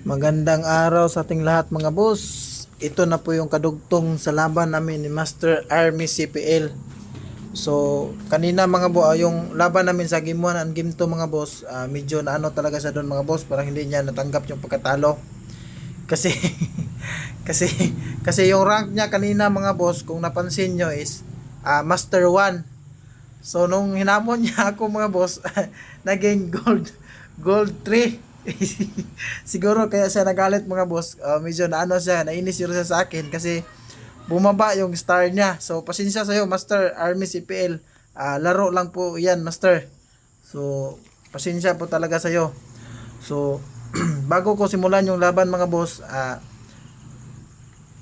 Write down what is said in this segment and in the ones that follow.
Magandang araw sa ating lahat mga boss. Ito na po yung kadugtong sa laban namin ni Master Army CPL. So, kanina mga bo, ah, yung laban namin sa game 1 and game 2 mga boss, ah, medyo na ano talaga sa doon mga boss, parang hindi niya natanggap yung pagkatalo. Kasi kasi kasi yung rank niya kanina mga boss, kung napansin nyo is ah, Master 1. So nung hinamon niya ako mga boss, naging gold gold 3. Siguro kaya siya nagalit mga boss. Ah, medyo na ano siya, nainis yun siya sa akin kasi bumaba yung star niya. So pasensya sa iyo Master Army CPL. Ah, laro lang po 'yan, Master. So pasensya po talaga sa iyo. So bago ko simulan yung laban mga boss, ah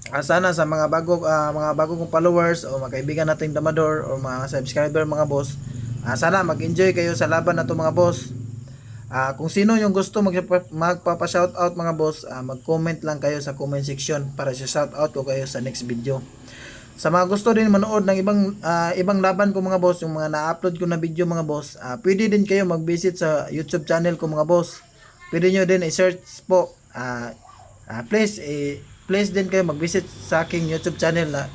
Ah, sana sa mga bago ah, mga bago kong followers o mga kaibigan nating damador o mga subscriber mga boss ah, sana mag-enjoy kayo sa laban na to mga boss Ah, kung sino yung gusto magpa, magpapa-shoutout mga boss ah, mag-comment lang kayo sa comment section para sa shoutout ko kayo sa next video sa mga gusto din manood ng ibang ah, ibang laban ko mga boss yung mga na-upload ko na video mga boss ah, pwede din kayo mag-visit sa YouTube channel ko mga boss pwede nyo din i-search po ah, ah, please eh, please din kayo mag-visit sa aking YouTube channel na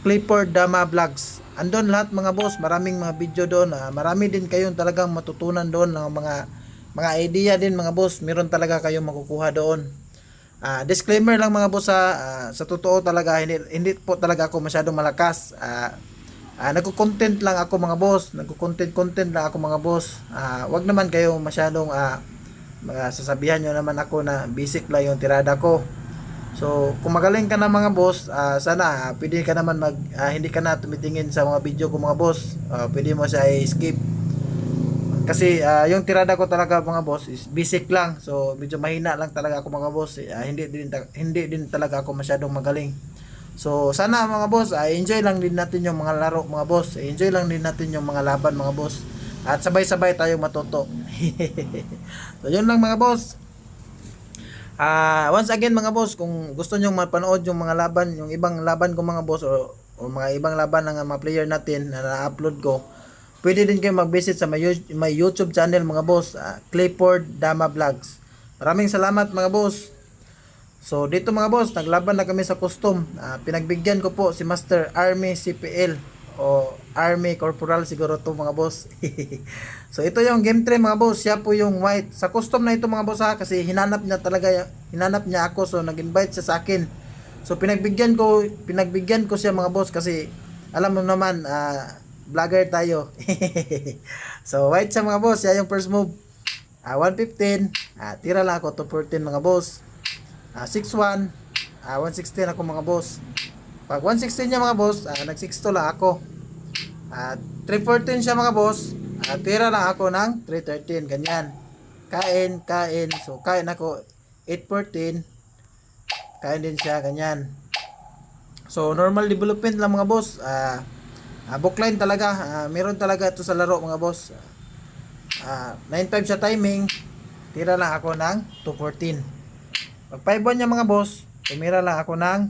Clifford Dama Vlogs. Andon lahat mga boss, maraming mga video doon. ah, marami din kayong talagang matutunan doon ng mga mga idea din mga boss. Meron talaga kayong makukuha doon. Ah, disclaimer lang mga boss ha, ah, sa totoo talaga hindi, hindi po talaga ako masyadong malakas. Ah, ah, nagko-content lang ako mga boss. Nagko-content content lang ako mga boss. Ah, wag naman kayo masyadong mga sasabihan nyo naman ako na basic lang yung tirada ko. So, kung magaling ka na mga boss, ah, sana ah, pwede ka naman mag ah, hindi ka na tumitingin sa mga video ko mga boss. Ah, pwede mo siya i-skip. Kasi ah, yung tirada ko talaga mga boss is basic lang. So, medyo mahina lang talaga ako mga boss. Ah, hindi din hindi din talaga ako masyadong magaling. So, sana mga boss, ah, enjoy lang din natin yung mga laro mga boss. Enjoy lang din natin yung mga laban mga boss. At sabay-sabay tayong matuto. so, yun lang mga boss. Ah, once again mga boss, kung gusto niyo mapanood yung mga laban, yung ibang laban ko mga boss o, o mga ibang laban ng mga player natin na na-upload ko, pwede din kayo mag-visit sa my, You- my YouTube channel mga boss, ah, Clifford Dama Vlogs. Maraming salamat mga boss. So dito mga boss, naglaban na kami sa custom. Ah, pinagbigyan ko po si Master Army CPL o Army Corporal siguro to mga boss. so ito yung game 3 mga boss, siya po yung white. Sa custom na ito mga boss ha, kasi hinanap niya talaga, hinanap niya ako so nag-invite siya sa akin. So pinagbigyan ko, pinagbigyan ko siya mga boss kasi alam mo naman, ah, vlogger tayo. so white siya mga boss, siya yung first move. Ah, 115, ah, tira lang ako 214 mga boss. Ah, 61, ah, 116 ako mga boss. Pag 116 niya mga boss, ah, nag-62 lang ako. At 314 siya mga boss, ah, tira lang ako ng 313, ganyan. Kain, kain. So, kain ako 814. Kain din siya, ganyan. So, normal development lang mga boss. Ah, ah, bookline talaga. Ah, meron talaga ito sa laro mga boss. Ah, 9.5 siya timing. Tira lang ako ng 214. Pag 5 niya mga boss, tumira lang ako ng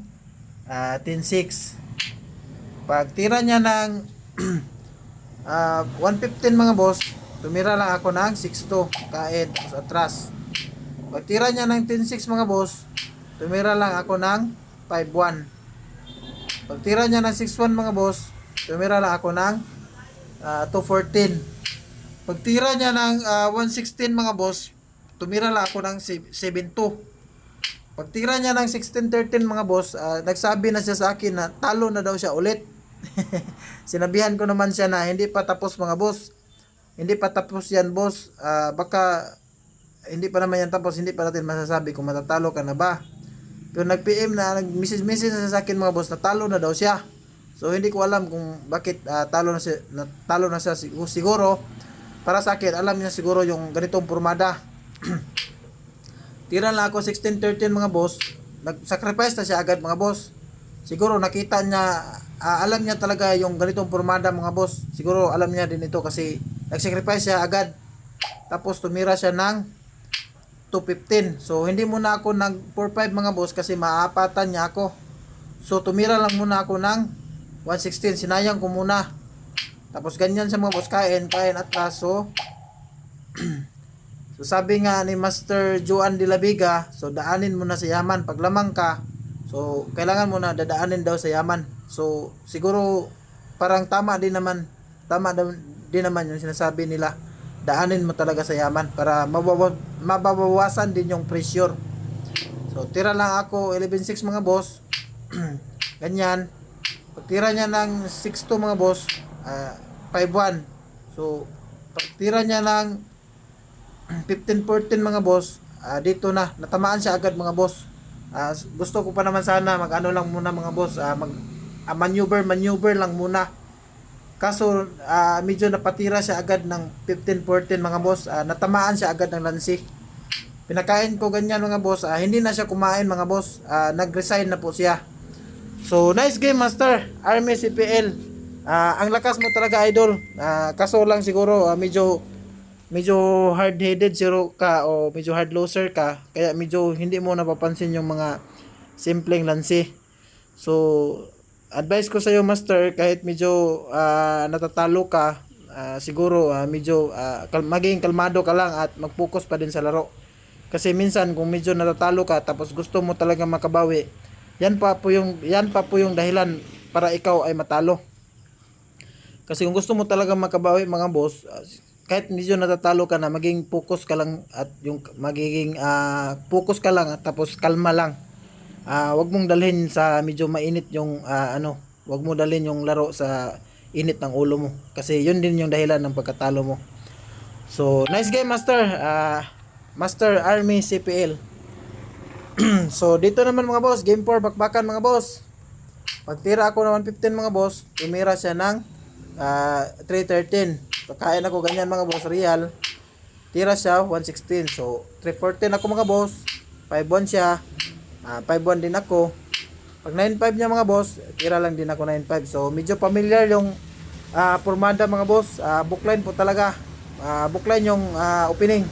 ah, 10.6. Pag tira niya ng ah, 115 mga boss, tumira lang ako ng 6.2. Kain, tapos atras. Pag tira niya ng 10.6 mga boss, tumira lang ako ng 5.1. Pag tira niya ng 6.1 mga boss, tumira lang ako ng ah, 2.14. Pag tira niya ng ah, 1.16 mga boss, tumira lang ako ng 7.2. Pag tira niya ng 16-13 mga boss, ah, nagsabi na siya sa akin na talo na daw siya ulit. Sinabihan ko naman siya na hindi pa tapos mga boss. Hindi pa tapos yan boss. Ah, baka hindi pa naman yan tapos, hindi pa natin masasabi kung matatalo ka na ba. Pero nag-PM na, nag-message-message na sa akin mga boss, na talo na daw siya. So hindi ko alam kung bakit ah, talo na siya, na, talo na siya siguro. Para sa akin, alam niya siguro yung ganitong formada. Tira lang ako 16-13 mga boss. Nag-sacrifice na siya agad mga boss. Siguro nakita niya, ah, alam niya talaga yung ganitong formada mga boss. Siguro alam niya din ito kasi nag-sacrifice siya agad. Tapos tumira siya ng 215. So hindi muna ako nag 45 mga boss kasi maapatan niya ako. So tumira lang muna ako ng 116. Sinayang ko muna. Tapos ganyan sa mga boss kain, kain at kaso So sabi nga ni Master Juan de la Vega, so daanin mo na sa Yaman. Pag lamang ka, so kailangan mo na dadaanin daw sa Yaman. So siguro parang tama din naman. Tama din naman yung sinasabi nila. Daanin mo talaga sa Yaman para mababawasan din yung pressure. So tira lang ako 11.6 mga boss. Ganyan. Pag tira niya ng 6.2 mga boss, ah, 5.1. So pag tira niya ng 15-14 mga boss, ah, dito na, natamaan siya agad mga boss. Ah, gusto ko pa naman sana mag ano lang muna mga boss, ah, mag ah, maneuver maneuver lang muna. Kaso ah, medyo napatira siya agad ng 15-14 mga boss, ah, natamaan siya agad ng lansi. Pinakain ko ganyan mga boss, ah, hindi na siya kumain mga boss, ah, nag-resign na po siya. So, nice game master, Army CPL. Ah, ang lakas mo talaga idol. Ah, kaso lang siguro ah, medyo medyo hard-headed zero ka o medyo hard loser ka kaya medyo hindi mo napapansin yung mga simpleng lansi so advice ko sa iyo master kahit medyo ah, natatalo ka ah, siguro ah, medyo ah, kal- maging kalmado ka lang at mag-focus pa din sa laro kasi minsan kung medyo natatalo ka tapos gusto mo talaga makabawi yan pa po yung yan pa po yung dahilan para ikaw ay matalo kasi kung gusto mo talaga makabawi mga boss, ah, kahit medyo natatalo ka na, maging focus ka lang at yung magiging ah, focus ka lang at tapos kalma lang. Ah, wag mong dalhin sa medyo mainit yung ah, ano, wag mo dalhin yung laro sa init ng ulo mo kasi yun din yung dahilan ng pagkatalo mo. So, nice game master. Ah, Master Army CPL. so, dito naman mga boss, game 4 bakbakan mga boss. Pagtira ako ng 115 mga boss, tumira siya ng ah, 313. Pagkain ako ganyan mga boss, real. Tira siya 116. So 314 ako mga boss. 51 siya. Ah, 51 din ako. Pag 95 niya mga boss, tira lang din ako 95. So medyo familiar yung ah, formada mga boss. Ah, bookline po talaga. Ah, bookline yung ah, opening.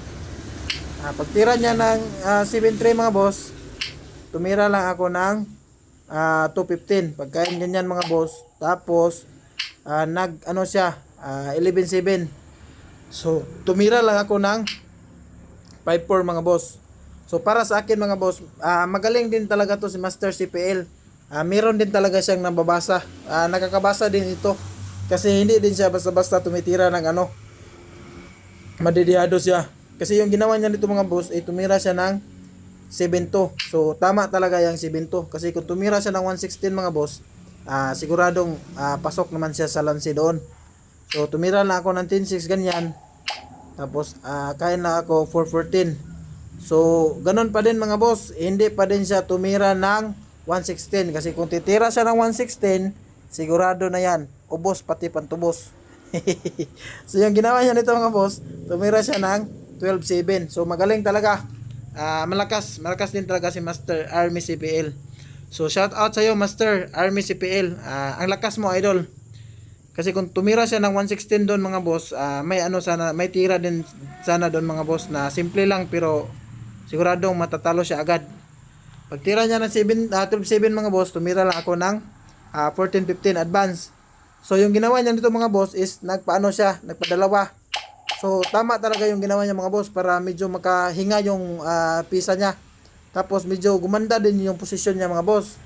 Ah, pag tira niya ng ah, 7-3 mga boss, tumira lang ako ng ah, 215. Pagkain ganyan mga boss. Tapos ah, nag ano siya ah, 11-7. So tumira lang ako ng 5-4 mga boss. So para sa akin mga boss, ah, magaling din talaga to si Master CPL. Ah, meron din talaga siyang nababasa. Ah, nakakabasa din ito. Kasi hindi din siya basta-basta tumitira ng ano. Madidiyado siya. Kasi yung ginawa niya nito mga boss, ay tumira siya ng 7-2. So tama talaga yung 7-2. Kasi kung tumira siya ng 116 mga boss, ah, siguradong ah, pasok naman siya sa lansi doon. So tumira lang ako ng 10-6 ganyan. Tapos ah, kain na ako 414. So ganun pa din mga boss, hindi pa din siya tumira ng 116 kasi kung titira siya ng 116, sigurado na yan, ubos pati pantubos. so yung ginawa niya nito mga boss, tumira siya ng 12-7. So magaling talaga. Ah, malakas, malakas din talaga si Master Army CPL. So shout out sa iyo Master Army CPL. Ah, ang lakas mo idol. Kasi kung tumira siya ng 116 doon mga boss, ah, may ano sana, may tira din sana doon mga boss na simple lang pero siguradong matatalo siya agad. Pag tira niya ng 7, ah, 12-7 mga boss, tumira lang ako ng ah, 14-15 advance. So yung ginawa niya nito mga boss is nagpaano siya, nagpadalawa. So tama talaga yung ginawa niya mga boss para medyo makahinga yung ah, pisa niya. Tapos medyo gumanda din yung posisyon niya mga boss.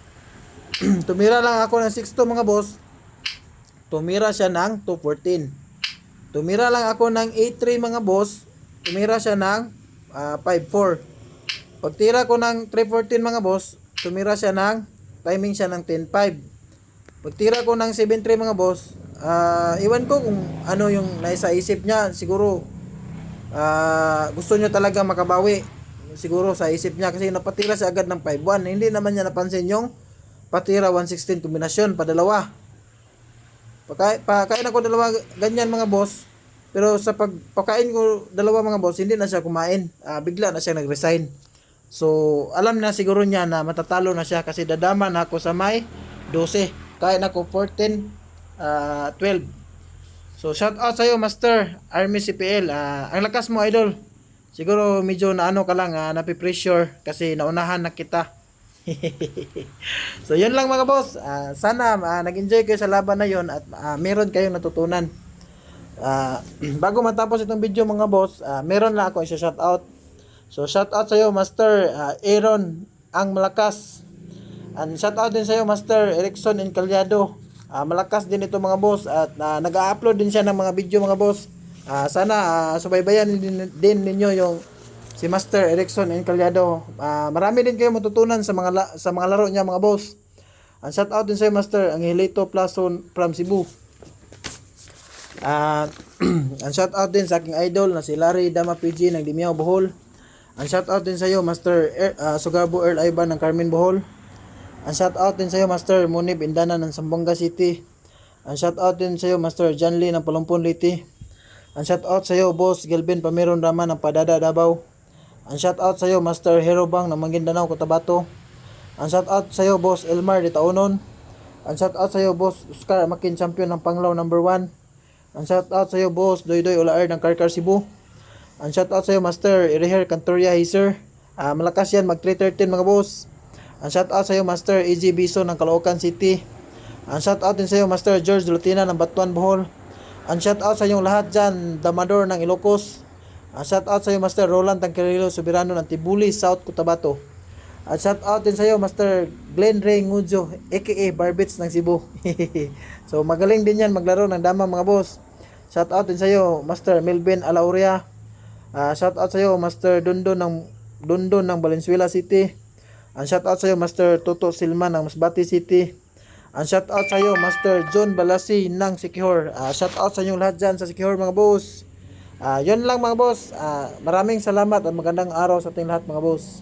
tumira lang ako ng 6-2 mga boss. Tumira siya ng 214. Tumira lang ako ng 8-3 mga boss. Tumira siya ng ah, 5-4. Pagtira ko ng 314 mga boss, tumira siya ng timing siya ng 10-5. Pagtira ko ng 7-3 mga boss, ah, iwan ko kung ano yung nasa isip niya. Siguro ah, gusto niya talaga makabawi. Siguro sa isip niya kasi napatira siya agad ng 5-1. Hindi naman niya napansin yung patira 116 kombinasyon, padalawa. Pagkain, pakain ako dalawa ganyan mga boss. Pero sa pagpakain ko dalawa mga boss, hindi na siya kumain. Ah, bigla na siya nag-resign. So, alam na siguro niya na matatalo na siya kasi dadama na ako sa may 12. Kain ako 14, ah, 12. So, shout out sa iyo, Master Army CPL. Ah, ang lakas mo, idol. Siguro medyo na ano ka lang, ah, napipressure kasi naunahan na kita. so, yun lang mga boss. Ah, sana ah, nag-enjoy kayo sa laban na yon at ah, meron kayong natutunan. Ah, bago matapos itong video mga boss, ah, meron lang ako isa-shout out. So shout out sa iyo Master ah, Aaron ang malakas. And shout out din sa iyo Master Erickson Incalyado. Ah, malakas din ito mga boss at ah, nag-upload din siya ng mga video mga boss. Ah, sana ah, subaybayan din, din ninyo yung si Master Erickson Incalyado. Ah, marami din kayo matutunan sa mga la- sa mga laro niya mga boss. Ang shout out din sa Master Angelito Plason from Cebu. At ang shout out din sa aking idol na si Larry Dama PG ng Dimiao Bohol. Ang shout out din sa iyo Master er, ah, Sugabo Earl Ivan ng Carmen Bohol. Ang shout out din sa iyo Master Munib Indana ng Sambonga City. Ang shout out din sa iyo Master John ng Palumpon Liti. Ang shout out sa iyo Boss Gelben Pameron Rama ng Padada Davao. Ang shout out sa iyo Master Hero Bang ng Maguindanao Cotabato. Ang shout out sa iyo Boss Elmar de Taonon. Ang shout out sa iyo Boss Oscar Makin Champion ng Panglao number 1. Ang shout out sa iyo boss Doydoy Ulaar ng Karkar Cebu. Ang shout out sa iyo Master Iriher Cantoria Hiser. Ah, malakas yan mag 313 mga boss. Ang shout out sa iyo Master EG Biso ng Caloocan City. Ang shout out din sa iyo Master George Lutina ng Batuan Bohol. Ang shout out sa inyong lahat diyan Damador ng Ilocos. Ang shout out sa iyo Master Roland Tangkirilo Soberano ng Tibuli South Cotabato. At shout out din sa iyo Master Glenn Ray Ngudjo aka Barbits ng Cebu. so magaling din yan maglaro ng dama mga boss. Shout out din sa iyo Master Melvin Alauria. Ah, shout out sa iyo Master Dundon ng Dundon ng Valenzuela City. Ang shout out sa iyo Master Toto Silman ng Masbate City. Ang shout out sa iyo Master John Balasi ng Sikihor. Ah, shout out sa inyong lahat dyan sa Sikihor mga boss. Ah, yun lang mga boss. Ah, maraming salamat at magandang araw sa ating lahat mga boss.